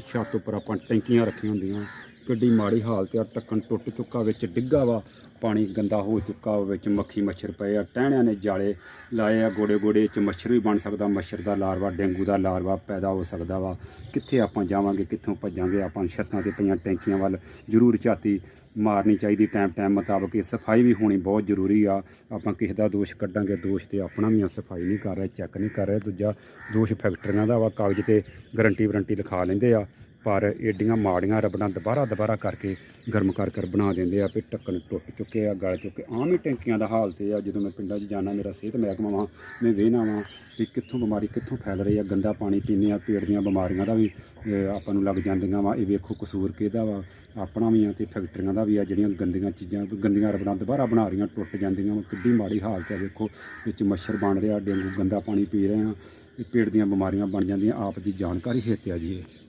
ਛੱਤ ਉੱਪਰ ਆਪਾਂ ਟੈਂਕੀਆਂ ਰੱਖੀਆਂ ਹੁੰਦੀਆਂ। ਕਿੱਡੀ ਮਾੜੀ ਹਾਲਤ ਆ, ਟੱਕਣ ਟੁੱਟ ਚੁੱਕਾ, ਵਿੱਚ ਡਿੱਗਾ ਵਾ, ਪਾਣੀ ਗੰਦਾ ਹੋ ਚੁੱਕਾ ਵਿੱਚ ਮੱਖੀ ਮੱਛਰ ਪਏ ਆ, ਟਹਿਣਿਆਂ ਨੇ ਜਾਲੇ ਲਾਏ ਆ ਗੋੜੇ ਗੋੜੇ ਚ ਮੱਛਰ ਵੀ ਬਣ ਸਕਦਾ, ਮੱਛਰ ਦਾ ਲਾਰਵਾ, ਡੇਂਗੂ ਦਾ ਲਾਰਵਾ ਪੈਦਾ ਹੋ ਸਕਦਾ ਵਾ। ਕਿੱਥੇ ਆਪਾਂ ਜਾਵਾਂਗੇ, ਕਿੱਥੋਂ ਭੱਜਾਂਗੇ, ਆਪਾਂ ਛੱਤਾਂ ਤੇ ਪਈਆਂ ਟੈਂਕੀਆਂ ਵੱਲ ਜ਼ਰੂਰ ਝਾਤੀ ਮਾਰਨੀ ਚਾਹੀਦੀ ਟਾਈਮ ਟਾਈਮ ਮੁਤਾਬਕ ਇਹ ਸਫ਼ਾਈ ਵੀ ਹੋਣੀ ਬਹੁਤ ਜ਼ਰੂਰੀ ਆ। ਆਪਾਂ ਕਿਸੇ ਦਾ ਦੋਸ਼ ਕੱਢਾਂਗੇ, ਦੋਸ਼ ਤੇ ਆਪਣਾ ਵੀ ਆ, ਸਫ਼ਾਈ ਨਹੀਂ ਕਰ ਰਹੇ, ਚੈੱਕ ਨਹੀਂ ਕਰ ਰਹੇ, ਦੂਜਾ ਦੋਸ਼ ਫੈਕਟਰੀਆਂ ਦਾ ਵਾ, ਕਾਗਜ਼ ਤੇ ਗਰੰਟੀ ਵਾਰੰਟੀ ਲਿਖਾ ਲੈਂਦੇ ਆ। ਪਰ ਏਡੀਆਂ ਮਾੜੀਆਂ ਰਬੜਾਂ ਦੁਬਾਰਾ ਦੁਬਾਰਾ ਕਰਕੇ ਗਰਮ ਕਰ ਕਰ ਬਣਾ ਦਿੰਦੇ ਆ, ਵੀ ਢੱਕਣ ਟੁੱਟ ਚੁੱਕੇ ਆ, ਗਲ ਚੁੱਕੇ ਆਮ ਹੀ ਟੈਂਕੀਆਂ ਦਾ ਹਾਲ ਤੇ ਆ, ਜਦੋਂ ਮੈਂ ਪਿੰਡਾਂ 'ਚ ਜਾਣਾ ਮੇਰਾ ਸਿਹਤ ਮਹਿਕਮਾ ਵਾਂ, ਮੈਂ ਵੇਹਨਾ ਵਾਂ ਵੀ ਕਿੱਥੋਂ ਬਿਮਾਰੀ ਕਿੱਥੋਂ ਫੈਲ ਰਹੀ ਆ। ਗੰਦਾ ਪਾਣੀ ਪੀਂਦੇ ਆ, ਪੇਟ ਦੀਆਂ ਬਿਮਾਰੀਆਂ ਦਾ ਵੀ ਆਪਾਂ ਨੂੰ ਲੱਗ ਜਾਂਦੀਆਂ ਵਾ। ਇਹ ਵੇਖੋ ਕਸੂਰ ਕਿਹਦਾ ਵਾ। ਆਪਣਾ ਵੀ ਆ ਤੇ ਫੈਕਟਰੀਆਂ ਦਾ ਵੀ ਆ, ਜਿਹੜੀਆਂ ਗੰਦੀਆਂ ਚੀਜ਼ਾਂ, ਗੰਦੀਆਂ ਰਬੜਾਂ ਦੁਬਾਰਾ ਬਣਾ ਰਹੀਆਂ, ਟੁੱਟ ਜਾਂਦੀਆਂ ਵਾ। ਕਿੱਡੀ ਮਾੜੀ ਹਾਲਤ ਆ, ਵੇਖੋ, ਵਿੱਚ ਮੱਛਰ ਬਣ ਰਿਹਾ, ਡੇਂਗੂ ਗੰਦਾ ਪਾਣੀ ਪੀ ਰਹੇ ਆ ਇਹ ਪੇਟ ਦੀਆਂ ਬਿਮਾਰੀਆਂ ਬਣ ਜਾਂਦੀਆਂ। ਆਪ ਦੀ ਜਾਣਕਾਰੀ ਹੇਤਿਆ ਜੀ ਇਹ।